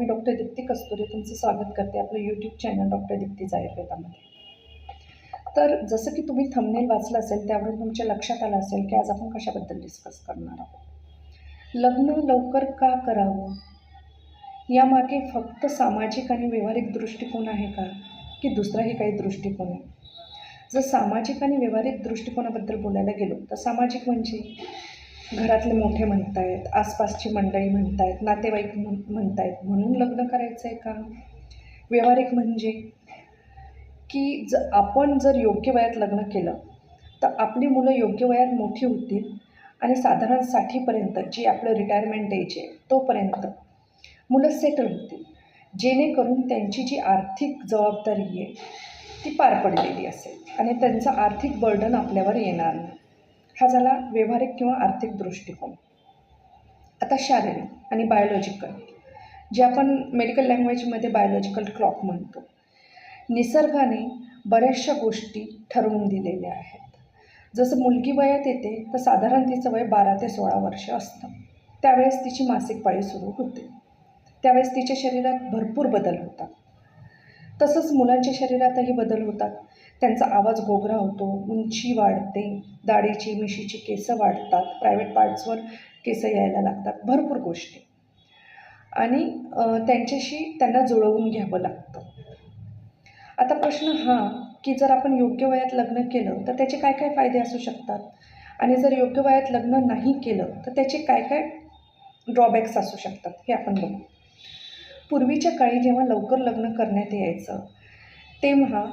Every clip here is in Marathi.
मी डॉक्टर दीप्ती कस्तुरी तुमचं स्वागत करते आपलं यूट्यूब चॅनल डॉक्टर दीप्तीज आयुर्वेदामध्ये तर जसं की तुम्ही थंबनेल वाचलं असेल त्यावरून तुमच्या लक्षात आलं असेल की आज आपण कशाबद्दल डिस्कस करणार आहोत. लग्न लवकर का करावं? यामागे फक्त सामाजिक आणि व्यावहारिक दृष्टिकोन आहे का? की दुसराही काही दृष्टिकोन आहे? जर सामाजिक आणि व्यावहारिक दृष्टिकोनाबद्दल बोलायला गेलो तर सामाजिक म्हणजे? घरातले मोठे म्हणतायत आसपासची मंडळी म्हणतायत नातेवाईक म्हण म्हणतायत. म्हणून लग्न करायचं आहे का? व्यावहारिक म्हणजे की ज आपण जर योग्य वयात लग्न केलं तर आपली मुलं योग्य वयात मोठी होतील आणि साधारण साठीपर्यंत जी आपलं रिटायरमेंट एज आहे तोपर्यंत मुलं सेटल होतील. जेणेकरून त्यांची जी आर्थिक जबाबदारी आहे ती पार पडलेली असेल. आणि त्यांचं आर्थिक बर्डन आपल्यावर येणार नाही. हा झाला व्यावहारिक किंवा आर्थिक दृष्टिकोन. आता शारीरिक आणि बायोलॉजिकल जे आपण मेडिकल लँग्वेजमध्ये बायोलॉजिकल क्लॉक म्हणतो. निसर्गाने बऱ्याचशा गोष्टी ठरवून दिलेल्या आहेत. जसं मुलगी वयात येते तर साधारण तिचं वय बारा ते सोळा वर्ष असतं. त्यावेळेस तिची मासिक पाळी सुरू होते. त्यावेळेस तिच्या शरीरात भरपूर बदल होतात. तसंच मुलांच्या शरीरातही बदल होतात. त्यांचा आवाज गोगरा होतो उंची वाढते दाढीची मिशीची केसं वाढतात प्रायव्हेट पार्ट्सवर केसं यायला लागतात भरपूर गोष्टी. आणि त्यांच्याशी त्यांना जुळवून घ्यावं लागतं. आता प्रश्न हा की जर आपण योग्य वयात लग्न केलं तर त्याचे काय काय फायदे असू शकतात? आणि जर योग्य वयात लग्न नाही केलं तर त्याचे काय काय ड्रॉबॅक्स असू शकतात? हे आपण बघू. पूर्वीच्या काळी जेव्हा लवकर लग्न करण्यात यायचं तेव्हा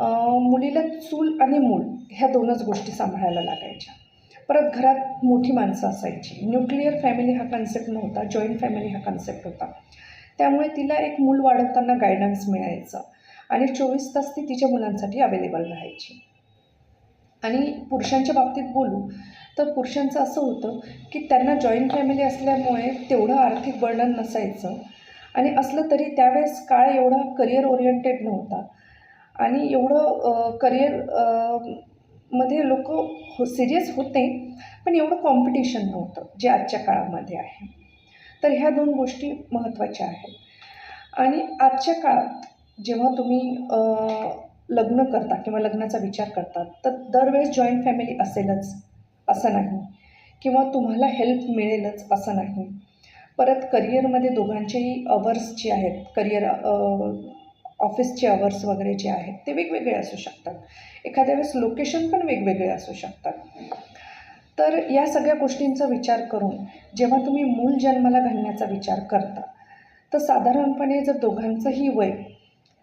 मुलीला चूल आणि मूल ह्या दोनच गोष्टी सांभाळायला लागायच्या. परत घरात मोठी माणसं असायची. न्यूक्लिअर फॅमिली हा कन्सेप्ट नव्हता जॉईंट फॅमिली हा कन्सेप्ट होता. त्यामुळे तिला एक मूल वाढवताना गायडन्स मिळायचं आणि चोवीस तास ती तिच्या मुलांसाठी अवेलेबल राहायची. आणि पुरुषांच्या बाबतीत बोलू तर पुरुषांचं असं होतं की त्यांना जॉईंट फॅमिली असल्यामुळे तेवढं आर्थिक वर्णन नसायचं. आणि असलं तरी त्यावेळेस काळ एवढा करिअर ओरिएंटेड नव्हता. आणि एवढं करिअरमध्ये लोक हो सिरियस होते पण एवढं कॉम्पिटिशन नव्हतं जे आजच्या काळामध्ये आहे. तर ह्या दोन गोष्टी महत्त्वाच्या आहेत. आणि आजच्या काळात जेव्हा तुम्ही लग्न करता किंवा लग्नाचा विचार करता तर दरवेळेस जॉईंट फॅमिली असेलच असं नाही. किंवा तुम्हाला हेल्प मिळेलच असं नाही. परत करिअरमध्ये दोघांचेही अवर्स जे आहेत करिअर ऑफिसचे अवर्स वगैरे जे आहेत ते वेगवेगळे असू शकतात. एखाद्या वेळेस लोकेशन पण वेगवेगळे असू शकतात. तर या सगळ्या गोष्टींचा विचार करून जेव्हा तुम्ही मूल जन्माला घालण्याचा विचार करता तर साधारणपणे जर दोघांचंही वय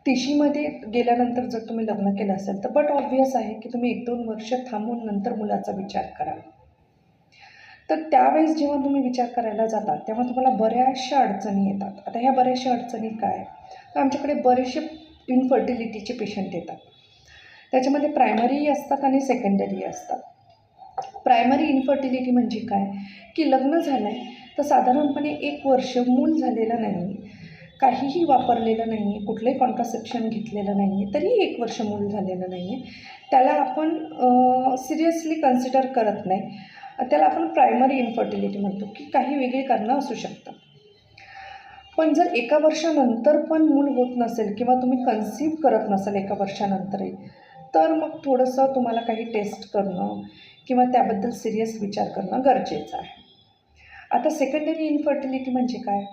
तिशीमध्ये गेल्यानंतर जर तुम्ही लग्न केलं असेल तर बट ऑब्वियस आहे की तुम्ही एक दोन वर्ष थांबून नंतर मुलाचा विचार करा तर त्यावेळेस जेव्हा तुम्ही विचार करायला जातात तेव्हा तुम्हाला बऱ्याचशा अडचणी येतात. आता ह्या बऱ्याचशा अडचणी काय? तर आमच्याकडे बरेचसे इनफर्टिलिटीचे पेशंट येतात. त्याच्यामध्ये प्रायमरीही असतात आणि सेकंडरी असतात. प्रायमरी इन्फर्टिलिटी म्हणजे काय? की लग्न झालं आहे तर साधारणपणे एक वर्ष मूल झालेलं नाही काहीही वापरलेलं नाही आहे कुठलंही कॉन्ट्रासेप्शन घेतलेलं नाही आहे तरीही एक वर्ष मूल झालेलं नाही आहे त्याला आपण सिरियसली कन्सिडर करत नाही. त्याला आपण प्रायमरी इन्फर्टिलिटी म्हणतो की काही वेगळी कारणं असू शकतात. पण जर एका वर्षानंतर पण मूल होत नसेल किंवा तुम्ही कन्सीव्ह करत नसाल एका वर्षानंतरही तर मग थोडंसं तुम्हाला काही टेस्ट करणं किंवा त्याबद्दल सिरियस विचार करणं गरजेचं आहे. आता सेकंडरी इन्फर्टिलिटी म्हणजे काय?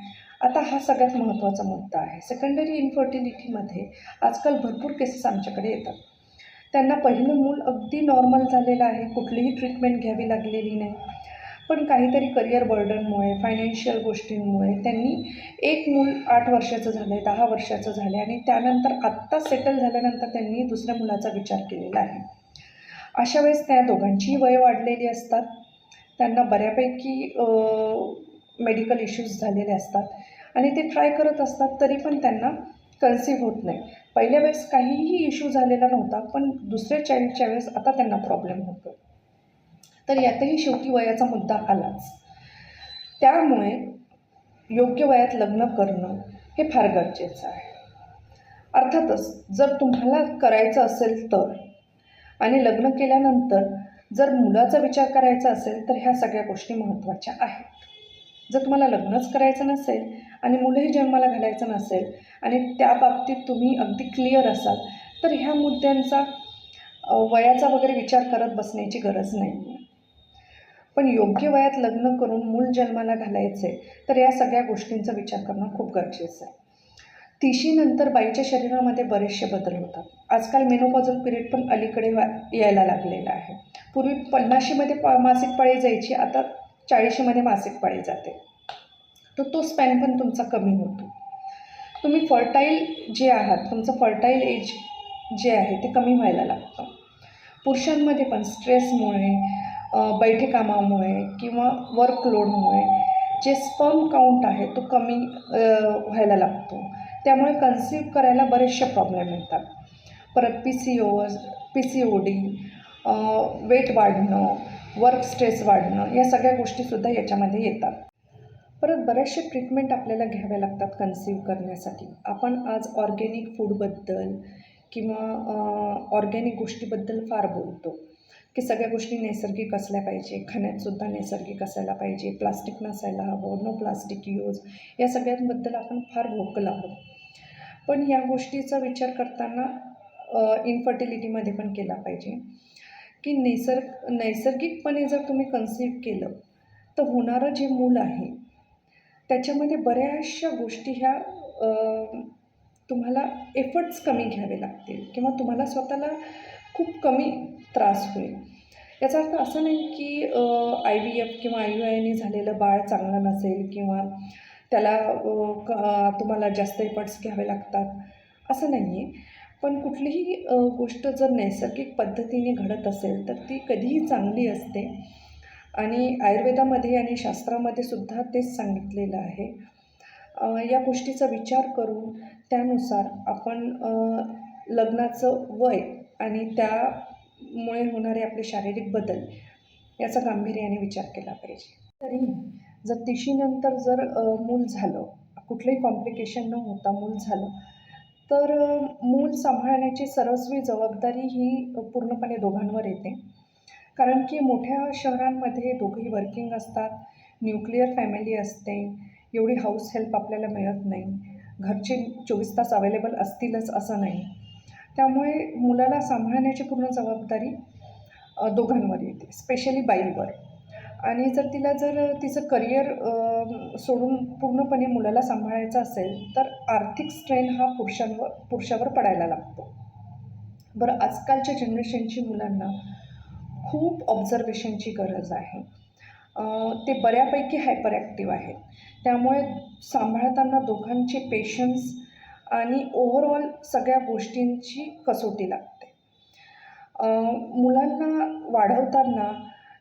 आता हा सगळ्यात महत्त्वाचा मुद्दा आहे. सेकंडरी इन्फर्टिलिटीमध्ये आजकाल भरपूर केसेस आमच्याकडे येतात. त्यांना पहिलं मूल अगदी नॉर्मल झालेलं आहे. कुठलीही ट्रीटमेंट घ्यावी लागलेली नाही. पण काहीतरी करिअर बर्डनमुळे फायनान्शियल गोष्टींमुळे त्यांनी एक मूल आठ वर्षाचं झालं आहे दहा वर्षाचं झालं आहे आणि त्यानंतर आत्ता सेटल झाल्यानंतर त्यांनी दुसऱ्या मुलाचा विचार केलेला आहे. अशा वेळेस त्या दोघांचीही वय वाढलेली असतात. त्यांना बऱ्यापैकी मेडिकल इश्यूज झालेले असतात. आणि ते ट्राय करत असतात तरी पण त्यांना कन्सीव्ह होत नाही. पहिल्या वेळेस काहीही इश्यू झालेला नव्हता पण दुसऱ्या चाईल्डच्या वेळेस आता त्यांना प्रॉब्लेम होतो तर यातही शेवटी वयाचा मुद्दा आलाच. त्यामुळे योग्य वयात लग्न करणं हे फार गरजेचं आहे. अर्थातच जर तुम्हाला करायचं असेल तर आणि लग्न केल्यानंतर जर मुलाचा विचार करायचा असेल तर ह्या सगळ्या गोष्टी महत्त्वाच्या आहेत. जर तुम्हाला लग्नच करायचं नसेल आणि मुलंही जन्माला घालायचं नसेल आणि त्या बाबतीत तुम्ही अगदी क्लिअर असाल तर ह्या मुद्द्यांचा वयाचा वगैरे विचार करत बसण्याची गरज नाही आहे पण योग्य वयात लग्न करून मूल जन्माला घालायचे तर या सगळ्या गोष्टींचा विचार करणं खूप गरजेचं आहे. तिशीनंतर बाईच्या शरीरामध्ये बरेचसे बदल होतात. आजकाल मेनोपॉझल पिरियड पण अलीकडे वा यायला लागलेला आहे. पूर्वी पन्नाशीमध्ये पा मासिक पाळी जायची आता चाळीशीमध्ये मासिक पाळी जाते. तर तो स्पॅन पण तुमचा कमी होतो. तुम्ही फर्टाईल जे आहात तुमचं फर्टाईल एज जे आहे ते कमी व्हायला लागतं. पुरुषांमध्ये पण स्ट्रेसमुळे बैठे कामामुळे किंवा वर्कलोडमुळे जे स्पर्म काउंट आहे तो कमी व्हायला लागतो. त्यामुळे कन्सीव्ह करायला बरेचसे प्रॉब्लेम येतात. परत P C O P C O D weight वाढणं वर्क स्ट्रेस वाढणं या सगळ्या गोष्टीसुद्धा याच्यामध्ये येतात. परत बरेचसे ट्रीटमेंट आपल्याला घ्याव्या लागतात कन्सीव्ह करण्यासाठी. आपण आज ऑर्गेनिक फूडबद्दल किंवा ऑर्गॅनिक गोष्टीबद्दल फार बोलतो. की सगळ्या गोष्टी नैसर्गिक असल्या पाहिजे. खाण्यातसुद्धा नैसर्गिक असायला पाहिजे. प्लास्टिक नसायला हवं. नो प्लास्टिक यूज या सगळ्यांबद्दल आपण फार भोकल आहोत. पण या गोष्टीचा विचार करताना इन्फर्टिलिटीमध्ये पण केला पाहिजे. की नैसर्ग नैसर्गिकपणे जर तुम्ही कन्सिव्ह केलं तर होणारं जे मूल आहे त्याच्यामध्ये बऱ्याचशा गोष्टी ह्या तुम्हाला एफर्ट्स कमी घ्यावे लागतील. किंवा तुम्हाला स्वतःला खूप कमी त्रास होईल. याचा अर्थ असं नाही की आय व्ही एफ किंवा आय यू आयने झालेलं बाळ चांगलं नसेल किंवा त्याला क- तुम्हाला जास्त एफर्ट्स घ्यावे लागतात असं नाही आहे पण कुठलीही गोष्ट जर नैसर्गिक पद्धतीने घडत असेल तर ती कधीही चांगली असते. आणि आयुर्वेदामध्ये आणि शास्त्रामध्ये सुद्धा तेच सांगितलेलं आहे. या गोष्टीचा विचार करून त्यानुसार आपण लग्नाचं वय आणि त्यामुळे होणारे आपले शारीरिक बदल याचा गांभीर्याने विचार केला पाहिजे. तरी जर तिशीनंतर जर मूल झालं कुठलंही कॉम्प्लिकेशन न होता मूल झालं तर मूल सांभाळण्याची सरस्वी जबाबदारी ही पूर्णपणे दोघांवर येते. कारण की मोठ्या शहरांमध्ये दोघंही वर्किंग असतात न्यूक्लिअर फॅमिली असते एवढी हाऊस हेल्प आपल्याला मिळत नाही घरचे चोवीस तास अवेलेबल असतीलच असं नाही. त्यामुळे मुलाला सांभाळण्याची पूर्ण जबाबदारी दोघांवर येते स्पेशली बाईवर. आणि जर तिला जर तिचं करिअर सोडून पूर्णपणे मुलाला सांभाळायचं असेल तर आर्थिक स्ट्रेन हा पुरुषांवर पुरुषावर पडायला लागतो. बरं आजकालच्या जनरेशनची मुलांना खूप ऑब्झर्वेशनची गरज आहे. ते बऱ्यापैकी हायपर ॲक्टिव्ह आहेत. त्यामुळे सांभाळताना दोघांचे पेशन्स आणि ओव्हरऑल सगळ्या गोष्टींची कसोटी लागते. मुलांना वाढवताना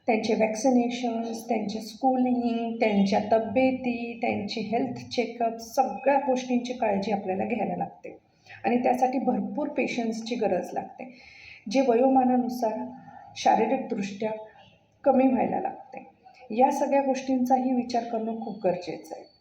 त्यांचे वॅक्सिनेशन्स त्यांचे स्कूलिंग त्यांच्या तब्येती त्यांचे हेल्थ चेकअप सगळ्या गोष्टींची काळजी आपल्याला घ्यायला लागते. आणि त्यासाठी भरपूर पेशन्सची गरज लागते. जे वयोमानानुसार शारीरिकदृष्ट्या कमी व्हायला लागते. या सगळ्या गोष्टींचाही विचार करणं खूप गरजेचं आहे.